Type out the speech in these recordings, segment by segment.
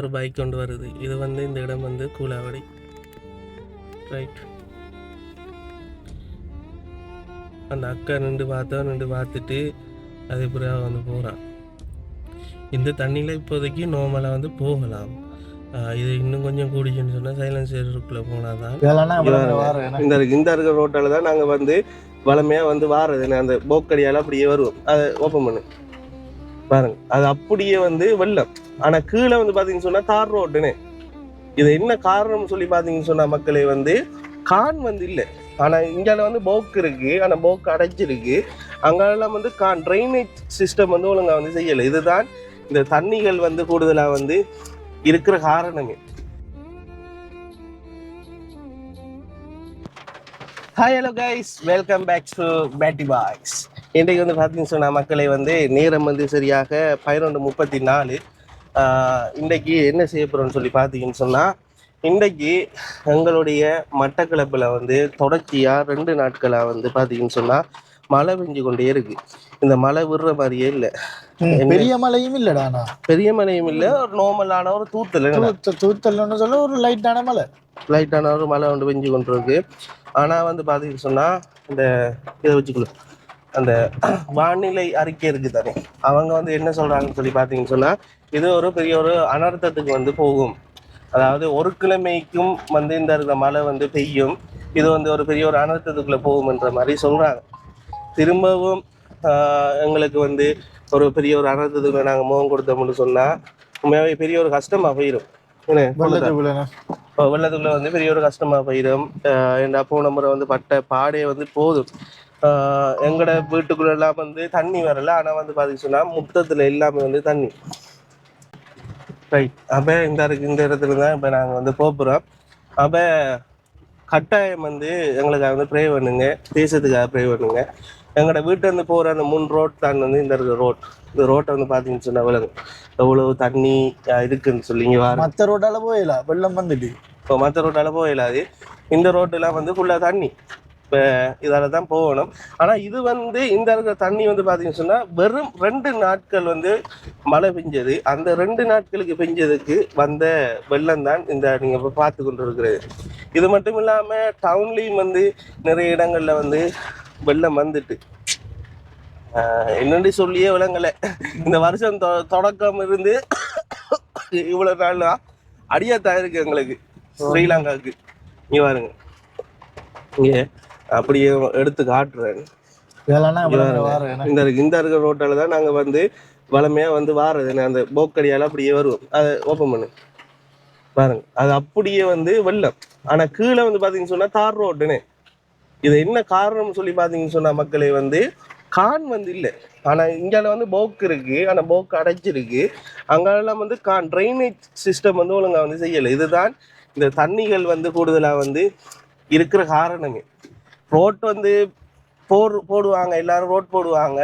ஒரு பைக் கொண்டு வருது. இது வந்து இந்த இடம் வந்து கூலாவடி. ரைட் அந்த அக்கா நின்று பார்த்தா நின்று பார்த்துட்டு அது பிறகு வந்து போகிறான் இந்த தண்ணியில் இப்போதைக்கு நார்மலாக வந்து போகலாம். இது இன்னும் கொஞ்சம் கூடிச்சுன்னு சொன்னால் சைலன்சருக்குள்ளே போனால் தான். இந்த இந்த இருக்கிற ரோட்டால தான் நாங்கள் வந்து வளமையாக வந்து வாரது. அந்த போக்கடியால் அப்படியே வருவோம். அதை ஓப்பன் பண்ணு. பாருங்க. அது அப்படியே வந்து வெள்ளம் ஆனா கீழே வந்து பாத்தீங்கன்னு சொன்னா தார் ரோட்டுன்னு இது என்ன காரணம்னு சொல்லி பாத்தீங்கன்னு சொன்னா மக்களே வந்து கான் வந்து இல்லை. ஆனா இங்கால வந்து போக்கு இருக்கு. ஆனா போக்கு அடைஞ்சிருக்கு. அங்கெல்லாம் வந்து கான் ட்ரைனேஜ் சிஸ்டம் வந்து ஒழுங்கா வந்து செய்யலை. இதுதான் இந்த தண்ணிகள் வந்து கூடுதலா வந்து இருக்கிற காரணமே. Hi hello guys welcome back to பேட்டி பாய்ஸ் இன்றைக்கு வந்து பார்த்தீங்கன்னு சொன்னால் மக்களை வந்து நேரம் வந்து சரியாக பதினொன்று முப்பத்தி நாலு. இன்றைக்கு என்ன செய்ய போகிறோம்னு சொல்லி பார்த்தீங்கன்னு சொன்னால் இன்றைக்கு எங்களுடைய மட்டக்களப்பில் வந்து தொடர்ச்சியாக ரெண்டு நாட்களாக வந்து பார்த்தீங்கன்னு சொன்னால் மழை பெஞ்சு கொண்டே இருக்கு. இந்த மழை விடுற மாதிரியே இல்லை. பெரிய மலையும் இல்லடாண்ணா பெரிய மழையும் இல்லை ஒரு நார்மலான ஒரு தூத்தல் தூத்த தூத்தல்னு சொல்ல ஒரு லைட்டான மலை லைட்டான ஒரு மழை வந்து பெஞ்சு கொண்டு இருக்கு ஆனால் வந்து பார்த்தீங்கன்னு சொன்னால் இந்த இதை வச்சுக்கல அந்த வானிலை அறிக்கை இருக்கு தானே அவங்க வந்து என்ன சொல்றாங்கன்னு சொல்லி பார்த்தீங்கன்னு சொன்னால் இது ஒரு பெரிய ஒரு அனர்த்தத்துக்கு வந்து போகும். அதாவது ஒரு கிழமைக்கும் வந்து இந்த இருக்கிற மழை வந்து பெய்யும். இது வந்து ஒரு பெரிய ஒரு அனர்த்தத்துக்குள்ள போகும்ன்ற மாதிரி சொல்றாங்க. திரும்பவும் ஆஹ், எங்களுக்கு வந்து ஒரு பெரிய ஒரு அனர்த்தத்துக்குள்ள நாங்கள் முகம் கொடுத்தோம்னு சொன்னா உண்மையாவே பெரிய ஒரு கஷ்டமா போயிடும்? வெள்ளத்துக்குள்ள வந்து பெரிய ஒரு கஷ்டமா போயிடும் என் அப்போ நம்பரை வந்து பட்ட பாடே வந்து போதும். ஆஹ் எங்கட வீட்டுக்குள்ள எல்லாம் வந்து தண்ணி வரல. ஆனா வந்து பாத்தீங்கன்னா சொன்னா முத்தத்துல எல்லாமே வந்து தண்ணி. ரைட் அப்ப இந்த இந்த இடத்துல தான் இப்ப நாங்க வந்து போறோம். அப்ப கட்டாயம் வந்து எங்களுக்காக வந்து ப்ரே பண்ணுங்க. தேசத்துக்காக ப்ரே பண்ணுங்க. எங்களோட வீட்டுல இருந்து போற அந்த மூணு ரோட் தான் வந்து இந்த ரோட் இந்த ரோட்டை வந்து பாத்தீங்கன்னு சொன்னா விளங்கும் எவ்வளவு தண்ணி இருக்குன்னு சொல்லி இங்க வார மத்த ரோட்டால போயில வெள்ளம் வந்துட்டு. இப்போ மற்ற ரோட்டால போயிடாது இந்த ரோட்டெல்லாம் வந்து ஃபுல்லாக தண்ணி. இப்போ இதால தான் போகணும். ஆனால் இது வந்து இந்த இருக்கிற தண்ணி வந்து பார்த்தீங்கன்னு சொன்னால் வெறும் ரெண்டு நாட்கள் வந்து மழை பெஞ்சது. அந்த ரெண்டு நாட்களுக்கு பெஞ்சதுக்கு வந்த வெள்ளம் தான் இந்த நீங்கள் இப்போ பார்த்து கொண்டு இருக்கிறது இது மட்டும் இல்லாமல் டவுன்லேயும் வந்து நிறைய இடங்களில் வந்து வெள்ளம் வந்துட்டு. ஆஹ் என்னன்னு சொல்லியே விளங்கலை. இந்த வருஷம் தொ- தொடக்கம் இருந்து இவ்வளோ நாள் அடியாத்தான் இருக்கு எங்களுக்கு ஸ்ரீலங்காவுக்கு இங்க பாருங்க. இங்க. அப்படியே எடுத்து காட்டுறேன். இந்த இந்த இருக்கிற ரோட்டால தான் நாங்க வந்து வளமையா வந்து வாரது. அந்த போக்கடியால அப்படியே வருவோம். அதை ஓப்பன் பண்ணு. பாருங்க. அது அப்படியே வந்து வெள்ளம். ஆனா கீழே வந்து பாத்தீங்கன்னு சொன்னா தார் ரோட்டுன்னு இது என்ன காரணம்னு சொல்லி பாத்தீங்கன்னு சொன்னா மக்களே வந்து கான் வந்து இல்லை. ஆனா இங்கால வந்து போக்கு இருக்கு. ஆனா போக்கு அடைச்சிருக்கு அங்கெல்லாம் வந்து கான் ட்ரைனேஜ் சிஸ்டம் வந்து ஒழுங்கா வந்து செய்யலை. இதுதான் இந்த தண்ணிகள் வந்து கூடுதலா வந்து இருக்கிற காரணமே. ரோட் வந்து போடு போடுவாங்க எல்லாரும் ரோட் போடுவாங்க.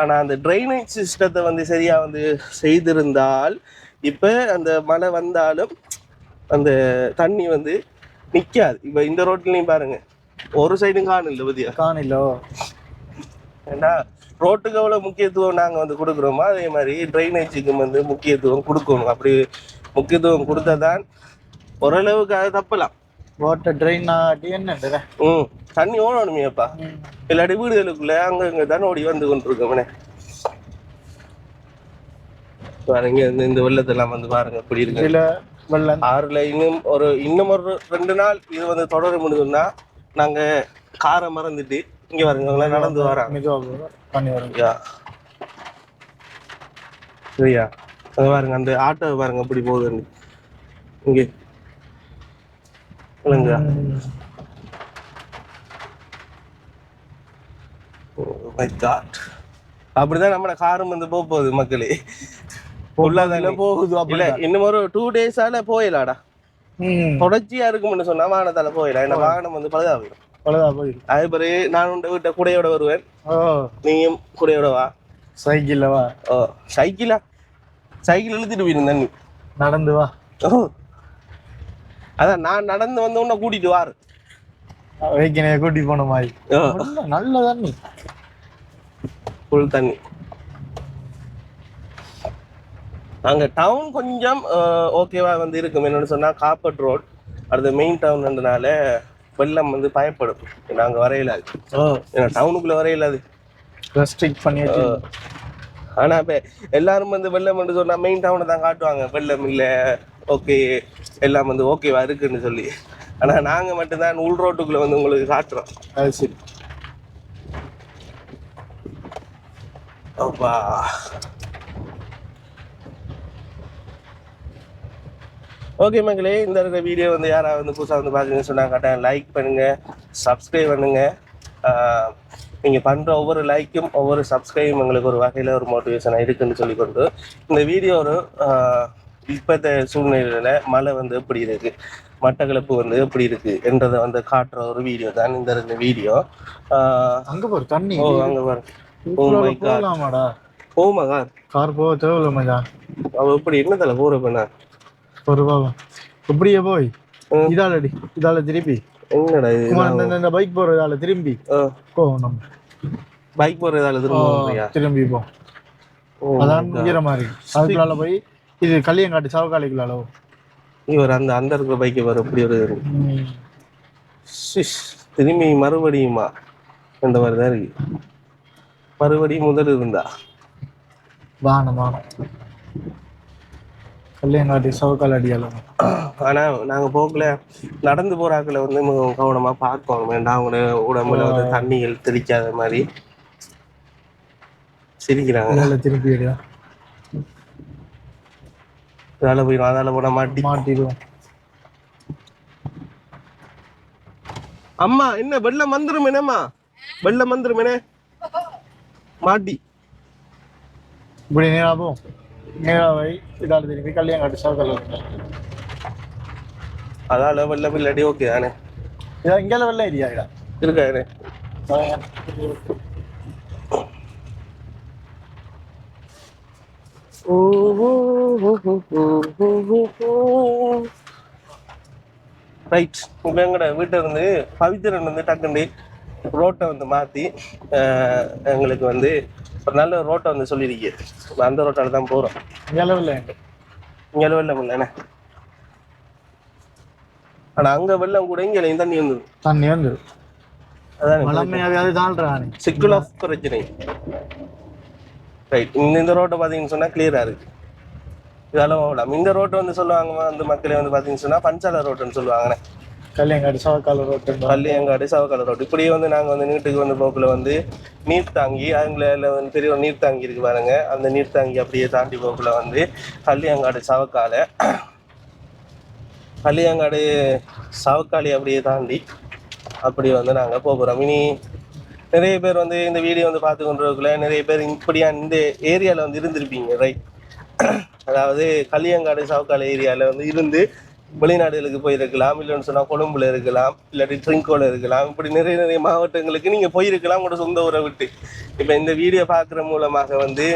ஆனா அந்த ட்ரைனேஜ் சிஸ்டத்தை வந்து சரியா வந்து செய்திருந்தால் இப்ப அந்த மழை வந்தாலும் அந்த தண்ணி வந்து நிக்காது. இப்ப இந்த ரோட்லயும் பாருங்க. ஒரு சைடும் காணும் இல்லை பத்தியா காணிலோ? ஏன்னா ரோட்டுக்கு எவ்வளவு முக்கியத்துவம் நாங்க வந்து கொடுக்குறோமோ அதே மாதிரி ட்ரைனேஜுக்கும் வந்து முக்கியத்துவம் கொடுக்கணும். அப்படி முக்கியத்துவம் கொடுத்தாதான் ஓரளவுக்கு அது தப்பலாம். வாட்டர் ட்ரெயின் ஆட்டி என்ன ம் தண்ணி ஓடணுமேப்பா இல்லாட்டி வீடுகளுக்குள்ள அங்க இங்க தானே ஓடி வந்து கொண்டிருக்கோம்னே. பாருங்க இந்த இந்த வெள்ளத்தெல்லாம் வந்து பாருங்க இப்படி இருக்கு. இதுல வெள்ளம். ஆறுல இன்னும் ஒரு இன்னும் ஒரு ரெண்டு நாள் இது வந்து தொடர முடியுதுன்னா நாங்க காரை மறந்துட்டு இங்க இவங்கெல்லாம் நடந்து வராங்க. சரியா? அங்க பாருங்க அந்த ஆட்டோ பாருங்க அப்படி போகுதுன்னு. இங்கே. இல்லைங்க மை காட் அப்படிதான் நம்ம காரும் வந்து போக போகுது மக்களே உள்ளதால போகுது இல்ல இன்னும் ஒரு டூ டேஸால போயிடலாடா தொடர்ச்சியா இருக்கும்னு சொன்னா வாகனத்தால போயிடலாம் என்ன வாகனம் வந்து பழுதா போயிடும். பழுதா போயிடும். அதே பிறகு நான் உண்ட வீட்டை கூடையோட வருவேன். நீயும் கூடையோட வா. சைக்கிள்ல வா. ஓ சைக்கிளா? சைக்கிள் இழுத்துட்டு போயிடும் தண்ணி நடந்து வா. ஓ. அதான் நான் நடந்து வந்த உடனே கூட்டிட்டு வாரு. வைக்கினைய கூட்டி போன மாதிரி. நல்ல- தண்ணி. Full தண்ணி. அங்க டவுன் கொஞ்சம் ஓகேவா வந்து இருக்கும். என்னன்னு சொன்னா காப்பட் ரோட் அடுத்து மெயின் டவுன்ன்றனால வெள்ளம் வந்து பயப்படும். நாங்க வரையிலாது ஓ ஏன்னா டவுனுக்குள்ள வரையிலாது ரெஸ்ட்ரிக்ட் பண்ணி வச்சு ஆனா இப்ப எல்லாரும் வந்து வெள்ளம் வந்து சொன்னா மெயின் டவுனை தான் காட்டுவாங்க. வெள்ளம் இல்ல ஓகே எல்லாம் வந்து ஓகேவா இருக்குன்னு சொல்லி. ஆனா நாங்க மட்டும்தான் உள் ரோட்டுக்குள்ள வந்து உங்களுக்கு காட்டுறோம். அது சரி. அப்பா. ஓகே மக்களே இந்த இருக்கிற வீடியோ வந்து யாராவது வந்து புதுசாக வந்து பார்த்தீங்கன்னு சொன்னாங்க கட்டாயம் லைக் பண்ணுங்க சப்ஸ்கிரைப் பண்ணுங்க. ஆஹ் நீங்க பண்ற ஒவ்வொரு லைக்கும் ஒவ்வொரு சப்ஸ்கிரைபும் எங்களுக்கு ஒரு வகையில ஒரு மோட்டிவேஷனாக இருக்குன்னு சொல்லிக்கொண்டு இந்த வீடியோ ஒரு ஆஹ் இப்பத்த சூழ்நிலையில மழை வந்து எப்படி இருக்கு? மட்டக்களப்பு வந்து எப்படி இருக்கு? என்றதை வந்து காட்டுற ஒரு வீடியோ தான் இந்த இந்த வீடியோ அங்க பாரு தண்ணி ஓ அங்க Oh இதுக்குள்ள my God. போகலாமாடா? ஓ மகான் கார் போக தேவையில்ல மச்சான். அவ எப்படி என்னத்துல போற பண்ண ஒரு பாவம். இப்படியே போய். ம். இதாலடி இதால திருப்பி என்னடா இது? இந்த- இந்த பைக் போற இதால திரும்பி. போவோம் நம்ம. பைக் போறதால ஓ, திரும்ப திரும்பி போ. ஓ அதான் ஈரமா இருக்கு போய் இது களியங்காட்டு சவக்காலைக்குள்ளால? போ. இவர் அந்த அந்த இருக்கிற பைக்கை வர எப்படி ஒரு. ஷிஷ், திரும்பி மறுபடியுமா? இந்த மாதிரி தான் இருக்கு. மறுபடியும் முதல் இருந்தா? வானம் வானம். களியங்காட்டு சவக்கால் அடியால ஆனா நாங்க போக்குல நடந்து போறாக்களை வந்து மிகவும் கவனமா பார்க்கணும். வேண்டாம் அவங்க உடம்புல வந்து தண்ணிகள் தெளிக்காத மாதிரி. சிரிக்கிறாங்க. இதால திருப்பி அடியா? அதால போய் அதால போட மாட்டி மாட்டிடுவோம். அம்மா என்ன வெள்ளம் வந்துரும் என்னம்மா? வெள்ளம் வந்துரும் என்ன? மாட்டி. இப்படி நேரா போ நேரா போய் இதால திருப்பி களியங்காட்டு சவக்கால் அதால வெள்ளம் இல்லாட்டி ஓகே தானே? இதா இங்கே வெள்ள ஏரியா இதா? இருக்காரு ரைட் இப்போ எங்கட வீட்டை இருந்து பவித்திரன் வந்து டக்குண்டு ரோட்டை வந்து மாற்றி எங்களுக்கு வந்து ஒரு நல்ல ரோட்டை வந்து சொல்லியிருக்கு அந்த ரோட்டால தான் போகிறோம் இங்கே வெள்ளம் இல்லைண்ணே ஆனால் அங்கே வெள்ளம் கூட இங்கே தண்ணி வந்தது. தண்ணி வந்து அதான் சிக்கல் ஆஃப் பிரச்சனை. ரைட் இந்த இந்த ரோட்டை பார்த்தீங்கன்னு சொன்னா கிளியரா இருக்கு. இதெல்லாம் ஓடலாம் இந்த ரோட்டை வந்து சொல்லுவாங்க வந்து மக்களே வந்து பார்த்தீங்கன்னு சொன்னா பஞ்சால ரோட்டுன்னு சொல்லுவாங்கண்ணே. களியங்காட்டு சவக்கால் ரோட்டு பள்ளியங்காடு சவக்கால ரோடு இப்படியே வந்து நாங்கள் வந்து நீட்டுக்கு வந்து போக்குல வந்து நீர் தாங்கி அதுங்கள வந்து பெரிய ஒரு நீர் தாங்கி இருக்கு பாருங்க. அந்த நீர் தாங்கி அப்படியே தாண்டி போக்குல வந்து பள்ளியங்காடு சவக்கால. பள்ளியங்காடு சவக்காளி அப்படியே தாண்டி அப்படி வந்து நாங்கள் போகிறோம் இனி நிறைய பேர் வந்து இந்த வீடியோ வந்து பார்த்து கொண்டிருக்கல நிறைய பேர் இப்படியா இந்த ஏரியாவில் வந்து இருந்திருப்பீங்க ரைட் அதாவது கலியங்காடு சவுக்காடு ஏரியாவில் வந்து இருந்து வெளிநாடுகளுக்கு போயிருக்கலாம் இல்லைன்னு சொன்னால் கொழும்புல இருக்கலாம் இல்லாட்டி ட்ரிங்கோல இருக்கலாம் இப்படி நிறைய நிறைய மாவட்டங்களுக்கு நீங்கள் போயிருக்கலாம் உங்களோட சொந்த ஊரை விட்டு. இப்போ இந்த வீடியோ பார்க்குற மூலமாக வந்து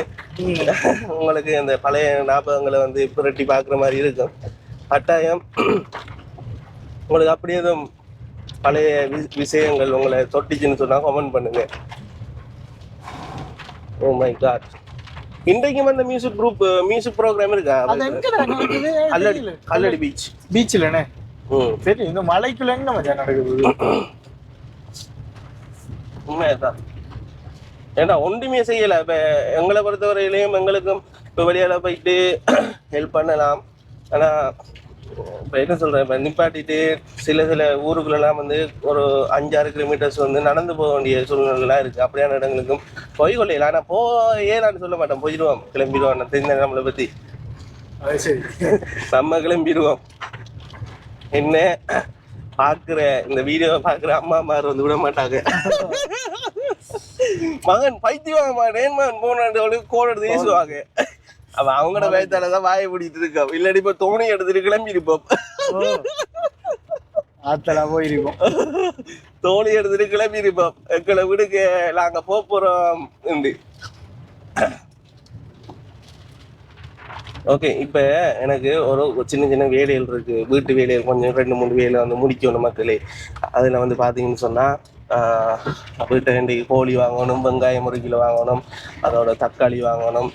உங்களுக்கு அந்த பழைய ஞாபகங்களை வந்து புரட்டி பார்க்குற மாதிரி இருக்கும். கட்டாயம் உங்களுக்கு அப்படி எதுவும் பழைய விஷயங்கள் உங்களை தொட்டிச்சுன்னு சொன்னா கமெண்ட் பண்ணுங்க. ஓ மை காட் இன்றைக்கும் அந்த மியூசிக் குரூப் மியூசிக் ப்ரோக்ராம் இருக்கா? கல்லடி கல்லடி பீச் பீச்சில்ண்ணே சரி இந்த மலைக்குள்ள எங்க மச்சான் நடக்குது? உண்மைதான் ஏன்னா ஒன்றுமே செய்யல. இப்ப எங்களை பொறுத்தவரையிலையும் எங்களுக்கும் இப்போ வெளியால போயிட்டு ஹெல்ப் பண்ணலாம். ஆனா இப்போ என்ன சொல்றேன் இப்போ நிப்பாட்டிட்டு சில சில ஊருக்குள்ளெல்லாம் வந்து ஒரு அஞ்சாறு கிலோமீட்டர்ஸ் வந்து நடந்து போக வேண்டிய சூழ்நிலைலாம் இருக்கு. அப்படியான இடங்களுக்கும் போய் கொள்ளையில. ஆனால் போ ஏலான்னு சொல்ல மாட்டேன் போயிடுவோம் கிளம்பிடுவோம். தெரிஞ்ச நம்மளை சரி. நம்ம கிளம்பிடுவோம். என்ன பாக்குற இந்த வீடியோவை பாக்குற அம்மா அம்மார் வந்து விட மாட்டாங்க. மகன் பைத்தியமா நேன்மகன் போன கோட் எடுத்து வீசுவாங்க. அவ அவங்களோட வயத்தால தான் வாயை பிடிட்டு இருக்கோம் இல்லாட்டி இப்ப தோணி எடுத்துட்டு கிளம்பி இருப்போம் ஆத்தலா போயிருக்கோம் தோணி எடுத்துட்டு கிளம்பி இருப்போம் எங்களை விடுக்க நாங்க போறோம் உண்டு ஓகே இப்போ எனக்கு ஒரு சின்ன சின்ன வேலைகள் இருக்கு. வீட்டு வேலைகள் கொஞ்சம் ரெண்டு மூணு வேலை வந்து முடிக்கணும் மக்களே. அதில் வந்து பார்த்தீங்கன்னு சொன்னால் வீட்டை வேண்டி கோழி வாங்கணும் வெங்காயம் ஒரு கிலோ வாங்கணும் அதோட தக்காளி வாங்கணும்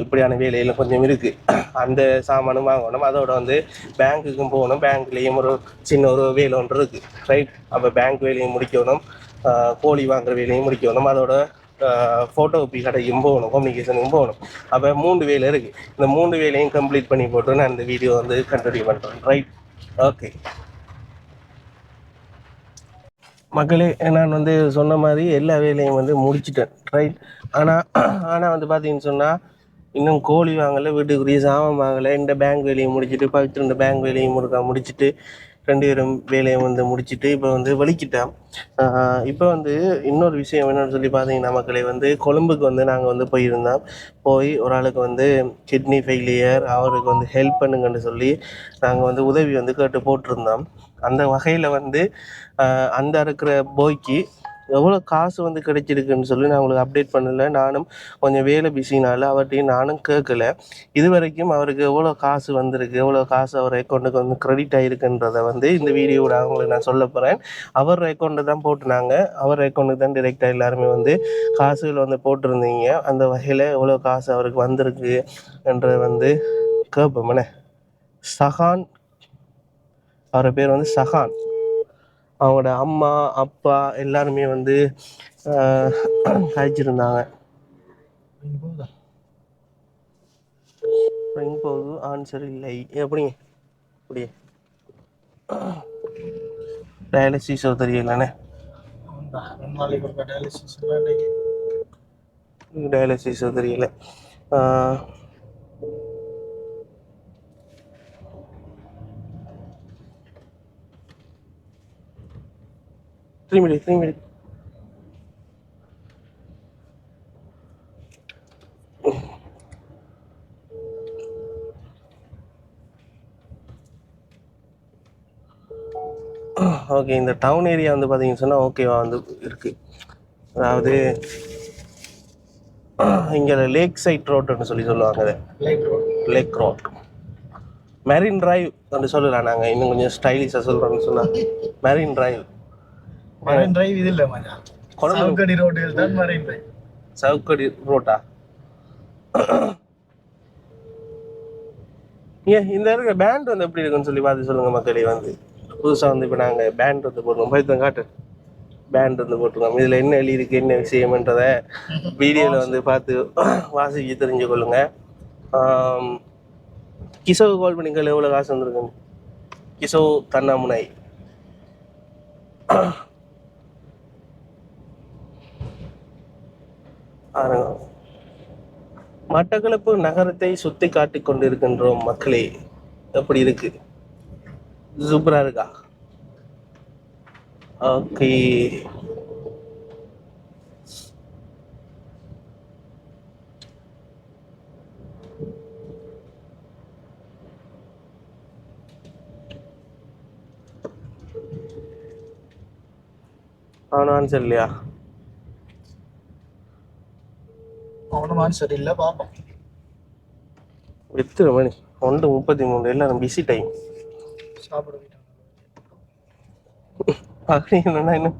இப்படியான வேலையெல்லாம் கொஞ்சம் இருக்குது அந்த சாமானும் வாங்கணும் அதோட வந்து பேங்க்குக்கும் போகணும் பேங்க்லேயும் ஒரு சின்ன ஒரு வேலை ஒன்று இருக்குது ரைட் அப்போ பேங்க் வேலையும் முடிக்கணும் கோழி வாங்குற வேலையும் முடிக்கணும் அதோட ஃபோட்டோ காப்பி கடைக்கும் போகணும் கம்யூனிகேஷனுக்கும் போகணும் அப்போ மூன்று வேலை இருக்குது இந்த மூன்று வேலையும் கம்ப்ளீட் பண்ணி போட்டு நான் இந்த வீடியோ வந்து கண்டினியூ பண்ணுறேன் ரைட் ஓகே மக்களே நான் வந்து சொன்ன மாதிரி எல்லா வேலையும் வந்து முடிச்சிட்டேன். ரைட் ஆனால் ஆனால் வந்து பார்த்தீங்கன்னு சொன்னால் இன்னும் கோழி வாங்கலை வீட்டுக்குரிய சாமான் வாங்கலை. இந்த பேங்க் வேலையும் முடிச்சுட்டு பக்கத்து ரெண்டு பேங்க் வேலையும் முடுக்கா முடிச்சுட்டு ரெண்டு பேரும் வேலையை வந்து முடிச்சுட்டு இப்போ வந்து வலிக்கிட்டேன். இப்போ வந்து இன்னொரு விஷயம் என்னென்னு சொல்லி பார்த்தீங்கன்னா மக்களே வந்து கொழும்புக்கு வந்து நாங்கள் வந்து போயிருந்தோம். போய் ஒரு ஆளுக்கு வந்து கிட்னி ஃபெயிலியர் அவருக்கு வந்து ஹெல்ப் பண்ணுங்கன்னு சொல்லி நாங்கள் வந்து உதவி வந்து கேட்டு போட்டிருந்தோம். அந்த வகையில் வந்து அந்த இருக்கிற போய்க்கு எவ்வளோ காசு வந்து கிடைச்சிருக்குன்னு சொல்லி நான் உங்களுக்கு அப்டேட் பண்ணலை. நானும் கொஞ்சம் வேலை பிஸினால அவர்கிட்டையும் நானும் கேட்கல இது வரைக்கும் அவருக்கு எவ்வளோ காசு வந்திருக்கு எவ்வளோ காசு அவர் அக்கௌண்ட்டுக்கு வந்து க்ரெடிட் ஆகிருக்குன்றதை வந்து இந்த வீடியோவோட அவங்களுக்கு நான் சொல்ல போகிறேன் அவர் அக்கௌண்ட்டு தான் போட்டுனாங்க அவர் அக்கௌண்ட்டுக்கு தான் டிரெக்டாக எல்லாருமே வந்து காசுகள் வந்து போட்டிருந்தீங்க. அந்த வகையில் எவ்வளோ காசு அவருக்கு வந்திருக்கு என்றதை வந்து கேட்போம்ண்ணே சஹான் அவர் பேர் வந்து சஹான். அவங்களோட அம்மா அப்பா எல்லாருமே வந்து கழிச்சிருந்தாங்க ரிங் போகுது? ஆன்சர் இல்லை. எப்படி? அப்படியே டயாலிசிஸ் தெரியலண்ணே. டயாலிசிஸ் தெரியல. ஆஹ் three minute three minute okay இந்த டவுன் ஏரியா வந்து பார்த்தீங்கன்னு சொன்னால் ஓகேவா வந்து இருக்குது அதாவது இங்கே லேக் சைட் ரோட்டுன்னு சொல்லி சொல்லுவாங்க அதை. லேக் ரோட் மெரின் டிரைவ் அப்படி சொல்லலாம் நாங்கள் இன்னும் கொஞ்சம் ஸ்டைலிஷாக சொல்கிறோம்னு சொன்னால் மெரின் டிரைவ் மரைன் டிரைவ் இது இல்லை கொழம்பு சாவுக்கடி ரோட்டில் தான் மரைன் டிரைவ் சவுக்கடி ரோட்டா? ஏன் இந்த இருக்கிற பேண்ட் வந்து எப்படி இருக்குன்னு சொல்லி பார்த்து சொல்லுங்கள் மக்களே வந்து. புதுசாக வந்து இப்போ நாங்கள் பேண்ட் வந்து போட்டுருக்கோம். போய் காட்டு. பேண்ட் வந்து போட்டிருக்கோம். இதில் என்ன எழுதியிருக்கு என்ன விஷயம்ன்றதை வீடியோவில் வந்து பார்த்து வாசிச்சு தெரிஞ்சு கொள்ளுங்க. ஆம், கிஷோவுக்கு கால் பண்ணிக்கல எவ்வளோ காசு வந்திருக்கு கிஷோ கண்ணாமுனை மட்டக்களப்பு நகரத்தை சுத்தி காட்டிக் கொண்டிருக்கின்றோம் மக்களே. எப்படி இருக்கு? சூப்பரா இருக்கா? ஓகே. அவனும் சொல்லியா இல்லையா அவனும் இல்லை பார்ப்போம் எத்தனை மணி ஒன்று முப்பத்தி மூணு எல்லாரும் பிஸி டைம் சாப்பிட அப்படி என்னன்னா இன்னும்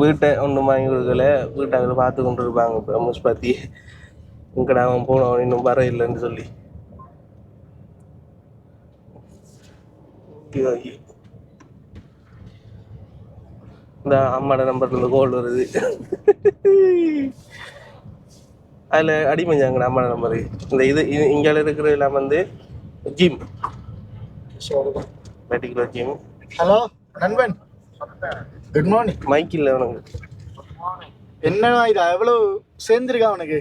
வீட்டை ஒன்றும் வாங்கி கொடுக்கல. வீட்டாங்களை பார்த்து கொண்டு இருப்பாங்க இப்போ முஸ்பாத்தி இங்கடா அவன் போனோம் இன்னும் வர இல்லைன்னு சொல்லி இந்த அம்மாட நம்பர்ல கோல் வருது. அதில் அடிமஞ்சாங்கடா அம்மாட நம்பரு இந்த இது இது இங்கே இருக்கிற எல்லாம் வந்து ஜிம் மெடிக்கல் ஜிம் ஹலோ நண்பன். குட் மார்னிங் மைக் இல்லை உனக்கு என்ன இது எவ்வளவு சேர்ந்துருக்கா அவனுக்கு?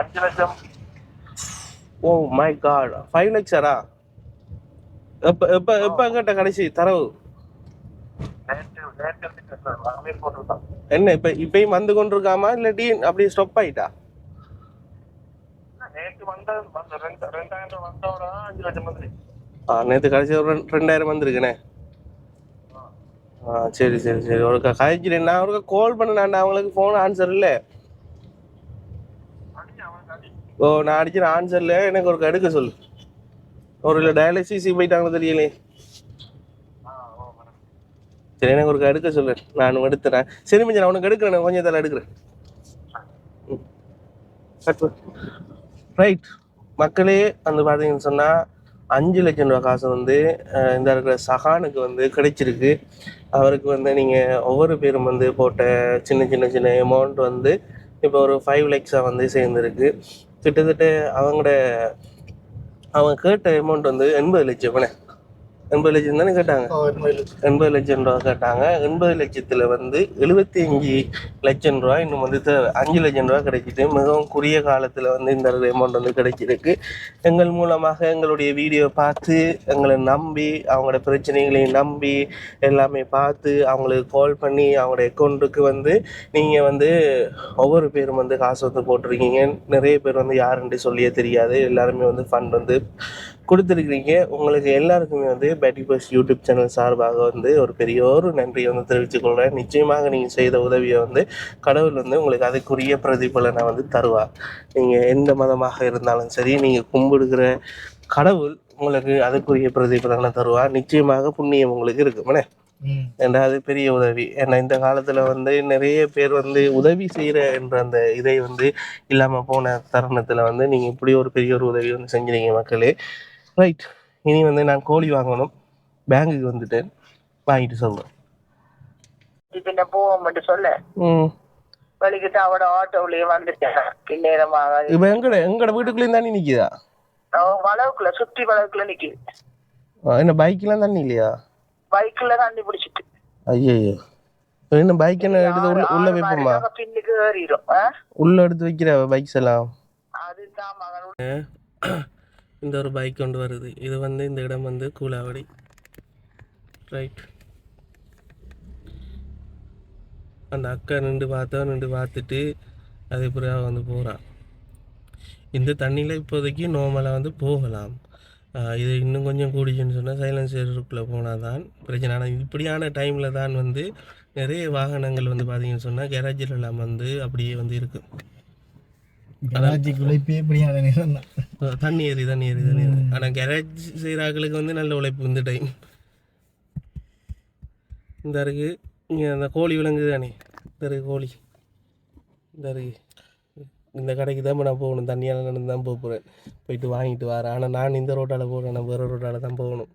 அஞ்சு லட்சம். ஓ மை காட் ஃபைவ் லேக்ஸரா எப்ப எப்ப எப்ப கேட்ட கடைசி தரவு? என்ன இப்ப இப்பயும் வந்து கொண்டிருக்காமா? இல்லாட்டி அப்படியே ஸ்டாப் ஆயிட்டா? ஆ நேற்று கடைசி ஒரு ரெண்டாயிரம் வந்திருக்குண்ணே ஆ சரி சரி சரி. ஒரு கழிச்சு நான் ஒருக்கா கால் பண்ணேன் அவங்களுக்கு ஃபோன் ஆன்சர் இல்லை. ஓ நான் அடிக்கிற ஆன்சர்ல எனக்கு ஒரு எடுக்க சொல்லு. ஒரு டயாலிசிஸ் போயிட்டாங்க தெரியலையே. சரி எனக்கு ஒரு எடுக்க சொல்லு. நானும் எடுத்துறேன். சரி மச்சான் நான் உனக்கு எடுக்கிறேன். கொஞ்சம் தலை எடுக்கிறேன். ரைட் மக்களே வந்து பார்த்தீங்கன்னு சொன்னால் அஞ்சு லட்சம் ரூபா காசு வந்து இந்த இருக்கிற சஹானுக்கு வந்து கிடைச்சிருக்கு. அவருக்கு வந்து நீங்கள் ஒவ்வொரு பேரும் வந்து போட்ட சின்ன சின்ன சின்ன அமௌண்ட் வந்து இப்போ ஒரு ஃபைவ் லேக்ஸாக வந்து சேர்ந்துருக்கு. கிட்டத்தட்ட அவங்களோட அவங்க கேட்ட அமௌண்ட் வந்து எண்பது லட்சம் எண்பது லட்சம் தானே கேட்டாங்க? எண்பது லட்சம். ரூபா கேட்டாங்க. எண்பது லட்சத்துல வந்து எழுபத்தி அஞ்சு லட்சம் ரூபா இன்னும் வந்து அஞ்சு லட்சம் ரூபா கிடைச்சிட்டு மிகவும் குறுகிய காலத்துல வந்து இந்த அமௌண்ட் வந்து கிடைச்சிருக்கு. எங்கள் மூலமாக எங்களுடைய வீடியோ பார்த்து எங்களை நம்பி அவங்களோட பிரச்சனைகளையும் நம்பி எல்லாமே பார்த்து அவங்களுக்கு கால் பண்ணி அவங்களோட அக்கௌண்ட்டுக்கு வந்து நீங்க வந்து ஒவ்வொரு பேரும் வந்து காசு வந்து போட்டிருக்கீங்க நிறைய பேர் வந்து யாருன்ட்டு சொல்லியே தெரியாது. எல்லாருமே வந்து ஃபண்ட் வந்து கொடுத்துருக்கீங்க உங்களுக்கு எல்லாருக்குமே வந்து பேட்டி பஸ் யூடியூப் சேனல் சார்பாக வந்து ஒரு பெரிய ஒரு நன்றியை வந்து தெரிவித்துக் கொள்கிறேன் நிச்சயமாக நீங்கள் செய்த உதவியை வந்து கடவுள் வந்து உங்களுக்கு அதுக்குரிய பிரதிபலனை வந்து தருவார். நீங்கள் எந்த மதமாக இருந்தாலும் சரி நீங்கள் கும்பிடுகிற கடவுள் உங்களுக்கு அதுக்குரிய பிரதிபலனை தருவார். நிச்சயமாக புண்ணியம் உங்களுக்கு இருக்குமனே ம். ஏன்னா அது பெரிய உதவி? ஏன்னா இந்த காலத்தில் வந்து நிறைய பேர் வந்து உதவி செய்கிற என்ற அந்த இதை வந்து இல்லாமல் போன தருணத்தில் வந்து நீங்கள் இப்படி ஒரு பெரிய ஒரு உதவி வந்து செஞ்சீங்க மக்களே. ரைட் இனி வந்து நான் கோழி வாங்கணும். பேங்குக்கு வந்துட்டேன். வாங்கிட்டு சொல்கிறேன் பின்ன போவோம்னு சொல்ல. ம். வலிக்கிட்டு அவட ஆட்டோலயே வந்துட்டேன். பின்னேரமாக இப்போ எங்கட எங்கட வீட்டுக்குள்ளேயும் தண்ணி நிற்கிதா வளவுக்குள்ள சுத்தி வளவுக்குள்ள நிக்குது. என்ன பைக்கெலாம் தண்ணி இல்லையா? பைக்ல தண்ணி பிடிச்சிட்டு. ஐயோ என்ன பைக் என்ன எடுத்து உள்ள உள்ள வைப்போமா? பின்னுக்கு ஏறிடும் ஆ? உள்ள எடுத்து வைக்கிற பைக்ஸ் எல்லாம்? அதுதான் மகன். இந்த ஒரு பைக் கொண்டு வருது. இது வந்து இந்த இடம் வந்து கூலாவடி. ரைட் அந்த அக்கா நின்று பார்த்தா நின்று பார்த்துட்டு அது பிறகு வந்து போகிறான் இந்த தண்ணியில் இப்போதைக்கு நார்மலாக வந்து போகலாம். இது இன்னும் கொஞ்சம் கூடிச்சுன்னு சொன்னால் சைலன்சருக்குள்ளே போனால் தான் பிரச்சனை. ஆனால் இப்படியான டைமில் தான் வந்து நிறைய வாகனங்கள் வந்து பார்த்தீங்கன்னு சொன்னால் கேரேஜில் எல்லாம் வந்து அப்படியே வந்து இருக்குது நேரம் தான். அஹ் தண்ணி ஏறி தண்ணி ஏறி தண்ணி ஏறி. ஆனால் கேரேஜ் செய்கிறாக்களுக்கு வந்து நல்ல உழைப்பு இந்த டைம் இந்த இருக்கு இங்கே அந்த கோழி விலங்கு தானே இந்த இருக்கு கோழி. இந்த இருக்கு இந்த கடைக்கு தான் நான் போகணும். தண்ணியால் நடந்து தான் போக போகிறேன் போயிட்டு வாங்கிட்டு வரேன். ஆனால் நான் இந்த ரோட்டால் போகிறேன் நான் வேறு ரோட்டால் தான் போகணும்.